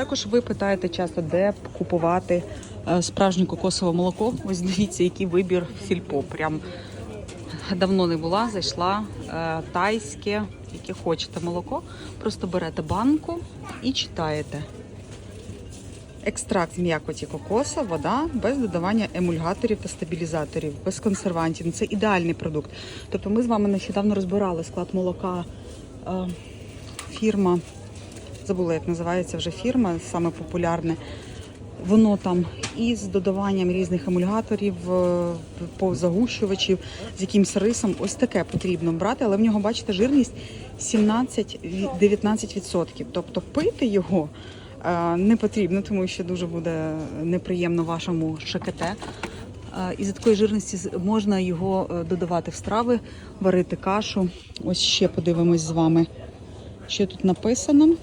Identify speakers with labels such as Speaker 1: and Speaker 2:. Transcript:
Speaker 1: Також ви питаєте часто, де купувати е, справжнє кокосове молоко. Ось дивіться, який вибір в сільпо. Прям давно не була, зайшла е, тайське, яке хочете молоко. Просто берете банку і читаєте. Екстракт з м'якоті кокоса, вода без додавання емульгаторів та стабілізаторів, без консервантів. Це ідеальний продукт. Тобто ми з вами нещодавно розбирали склад молока е, фірма, забула, як називається вже фірма, саме популярне. Воно там із додаванням різних емульгаторів, е, позагущувачів, з якимсь рисом. Ось таке потрібно брати, але в нього, бачите, жирність 17-19%. Тобто пити його е, не потрібно, тому що дуже буде неприємно вашому ШКТ. Е, Із-за такої жирності можна його додавати в страви, варити кашу. Ось ще подивимось з вами, що тут написано.